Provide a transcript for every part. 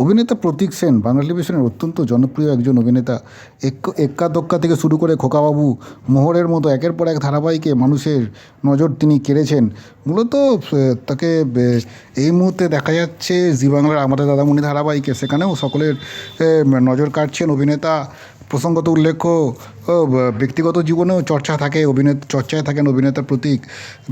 অভিনেতা প্রতীক সেন বাংলা টেলিভিশনের অত্যন্ত জনপ্রিয় একজন অভিনেতা। এক- এক্কা দোক্কা থেকে শুরু করে খোকাবাবু মোহরের মতো একের পর এক ধারাবাহিকে মানুষের নজর তিনি কেড়েছেন। মূলত তাকে এই মুহূর্তে দেখা যাচ্ছে জি বাংলার আমাদের দাদামণি ধারাবাহিকে। সেখানেও সকলের নজর কাটছেন অভিনেতা প্রসঙ্গত উল্লেখ্য ব্যক্তিগত জীবনেও চর্চা থাকে, অভিনেতা, চর্চায় থাকেন অভিনেতা প্রতীক।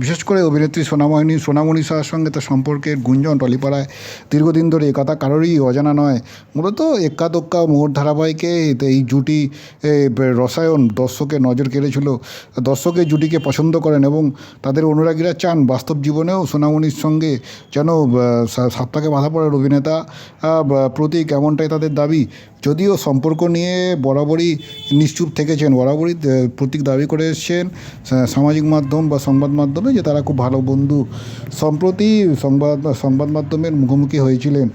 বিশেষ করে অভিনেত্রী সোনামণি সোনামণি শাহর সঙ্গে তার সম্পর্কের গুঞ্জন টলিপাড়ায়। দীর্ঘদিন ধরে একথা কারোরই অজানা নয়। মূলত এক্কা মোহর ধারাবাহিকে এই জুটি রসায়ন দর্শকের নজর কেড়েছিল। দর্শকের জুটিকে পছন্দ করেন এবং তাদের অনুরাগীরা চান বাস্তব জীবনেও সোনামণির সঙ্গে যেন সাপ্তাহে বাধা পড়ার অভিনেতা প্রতীক এমনটাই তাদের দাবি। যদিও সম্পর্ক নিয়ে বরাবরই নিশ্চুপ থেকেছেন, বরাবরই প্রতীক দাবি করে এসছেন সামাজিক মাধ্যম বা সংবাদ মাধ্যমে যে তারা খুব ভালো বন্ধু। সম্প্রতি সংবাদ সংবাদ মাধ্যমের মুখোমুখি হয়েছিলেন।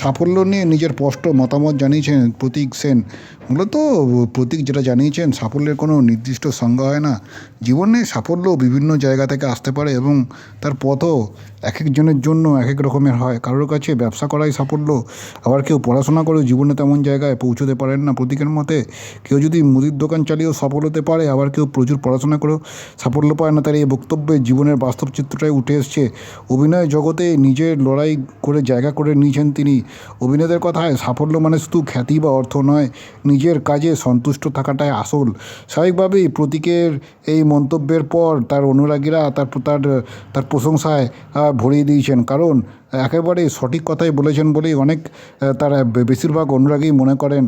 সাফল্য নিয়ে নিজের স্পষ্ট মতামত জানিয়েছেন প্রতীক সেন। মূলত প্রতীক যেটা জানিয়েছেন, সাফল্যের কোনো নির্দিষ্ট সংজ্ঞা হয় না। জীবনে সাফল্য বিভিন্ন জায়গা থেকে আসতে পারে এবং তার পথও এক একজনের জন্য এক এক রকমের হয়। কারোর কাছে ব্যবসা করাই সাফল্য, আবার কেউ পড়াশোনা করেও জীবনে তেমন জায়গায় পৌঁছতে পারেন না। প্রতীকের মতে কেউ যদি মুদির দোকান চালিয়েও সফল হতে পারে, আবার কেউ প্রচুর পড়াশোনা করেও সাফল্য পায় না, তার এই বক্তব্যে জীবনের বাস্তব চিত্রটাই উঠে এসছে। অভিনয় জগতে নিজের লড়াই করে জায়গা করে নিয়েছেন তিনি। অভিনেতার কথায়, সাফল্য মানে শুধু খ্যাতি বা অর্থ নয়, নিজের কাজে সন্তুষ্ট থাকাটাই আসল। স্বাভাবিকভাবেই প্রতীকের এই মন্তব্যের পর তার অনুরাগীরা তার তার তার প্রশংসায় ভরিয়ে দিয়েছেন। কারণ, একেবারে সঠিক কথাই বলেছেন বলেই অনেক তার বেশিরভাগ অনুরাগী মনে করেন।